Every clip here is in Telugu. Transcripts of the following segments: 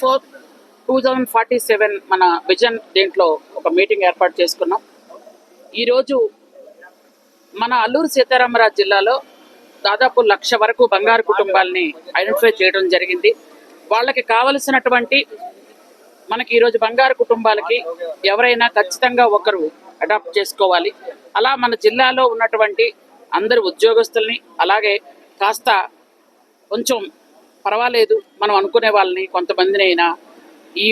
Four two thousand forty seven మన విజన్ దేంట్లో ఒక మీటింగ్ ఏర్పాటు చేసుకున్నాం. ఈరోజు మన అల్లూరు సీతారామరాజు జిల్లాలో దాదాపు లక్ష వరకు బంగారు కుటుంబాలని ఐడెంటిఫై చేయడం జరిగింది. వాళ్ళకి కావలసినటువంటి మనకి ఈరోజు బంగారు కుటుంబాలకి ఎవరైనా ఖచ్చితంగా ఒకరు అడాప్ట్ చేసుకోవాలి. అలా మన జిల్లాలో ఉన్నటువంటి అందరు ఉద్యోగస్తుల్ని అలాగే కాస్త కొంచెం పర్వాలేదు మనం అనుకునే వాళ్ళని కొంతమందిని అయినా ఈ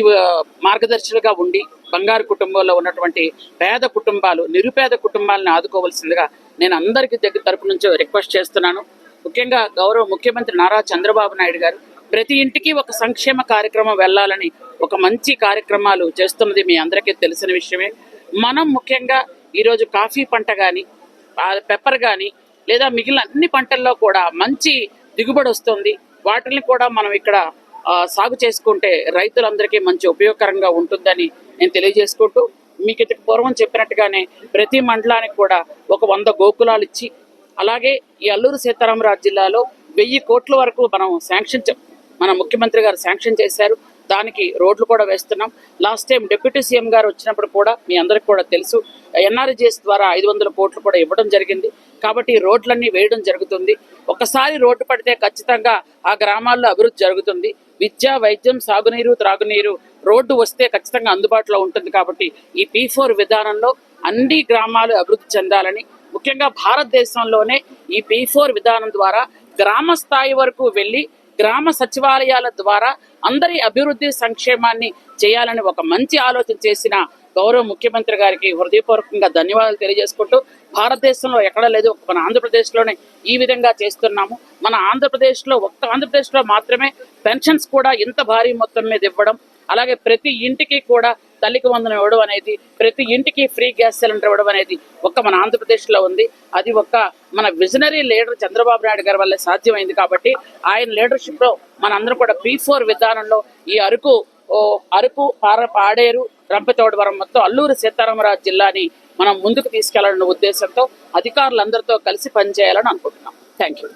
మార్గదర్శులుగా ఉండి బంగారు కుటుంబంలో ఉన్నటువంటి పేద కుటుంబాలు నిరుపేద కుటుంబాలను ఆదుకోవాల్సిందిగా నేను అందరికీ దగ్గర తరపు నుంచి రిక్వెస్ట్ చేస్తున్నాను. ముఖ్యంగా గౌరవ ముఖ్యమంత్రి నారా చంద్రబాబు నాయుడు గారు ప్రతి ఇంటికి ఒక సంక్షేమ కార్యక్రమం వెళ్ళాలని ఒక మంచి కార్యక్రమాలు చేస్తున్నది మీ అందరికీ తెలిసిన విషయమే. మనం ముఖ్యంగా ఈరోజు కాఫీ పంట కానీ పెప్పర్ కానీ లేదా మిగిలిన అన్ని పంటల్లో కూడా మంచి దిగుబడి వస్తుంది. వాటిని కూడా మనం ఇక్కడ సాగు చేసుకుంటే రైతులందరికీ మంచి ఉపయోగకరంగా ఉంటుందని నేను తెలియజేసుకుంటూ మీకు ఇంతకు పూర్వం చెప్పినట్టుగానే ప్రతి మండలానికి కూడా ఒక వంద గోకులాలు ఇచ్చి అలాగే ఈ అల్లూరు సీతారామరాజు జిల్లాలో వెయ్యి కోట్ల వరకు మనం శాంక్షన్ మన ముఖ్యమంత్రి గారు శాంక్షన్ చేశారు. దానికి రోడ్లు కూడా వేస్తున్నాం. లాస్ట్ టైం డిప్యూటీ సీఎం గారు వచ్చినప్పుడు కూడా మీ అందరికి కూడా తెలుసు ఎన్ఆర్జీఎస్ ద్వారా ఐదు వందల కోట్లు కూడా ఇవ్వడం జరిగింది. కాబట్టి రోడ్లన్నీ వేయడం జరుగుతుంది. ఒకసారి రోడ్డు పడితే ఖచ్చితంగా ఆ గ్రామాల్లో అభివృద్ధి జరుగుతుంది. విద్య వైద్యం సాగునీరు త్రాగునీరు రోడ్డు వస్తే ఖచ్చితంగా అందుబాటులో ఉంటుంది కాబట్టి ఈ పీ ఫోర్ విధానంలో అన్ని గ్రామాలు అభివృద్ధి చెందాలని ముఖ్యంగా భారతదేశంలోనే ఈ పీ ఫోర్ విధానం ద్వారా గ్రామ స్థాయి వరకు వెళ్ళి గ్రామ సచివాలయాల ద్వారా అందరి అభివృద్ధి సంక్షేమాన్ని చేయాలని ఒక మంచి ఆలోచన చేసిన గౌరవ ముఖ్యమంత్రి గారికి హృదయపూర్వకంగా ధన్యవాదాలు తెలియజేసుకుంటూ భారతదేశంలో ఎక్కడ లేదు మన ఆంధ్రప్రదేశ్లోనే ఈ విధంగా చేస్తున్నాము. మన ఆంధ్రప్రదేశ్లో ఒక్క ఆంధ్రప్రదేశ్లో మాత్రమే పెన్షన్స్ కూడా ఇంత భారీ మొత్తం మీద ఇవ్వడం అలాగే ప్రతి ఇంటికి కూడా తల్లికి వందనం ఇవ్వడం అనేది ప్రతి ఇంటికి ఫ్రీ గ్యాస్ సిలిండర్ ఇవ్వడం అనేది ఒక్క మన ఆంధ్రప్రదేశ్లో ఉంది. అది ఒక్క మన విజనరీ లీడర్ చంద్రబాబు నాయుడు గారి వల్లే సాధ్యమైంది కాబట్టి ఆయన లీడర్షిప్లో మనందరం కూడా పీ ఫోర్ విధానంలో ఈ అరకు ఓ అరకు పార పాడేరు రంపచోడవరం మొత్తం అల్లూరు సీతారామరాజు జిల్లాని మనం ముందుకు తీసుకెళ్ళాలన్న ఉద్దేశంతో అధికారులందరితో కలిసి పనిచేయాలని అనుకుంటున్నాం. Thank you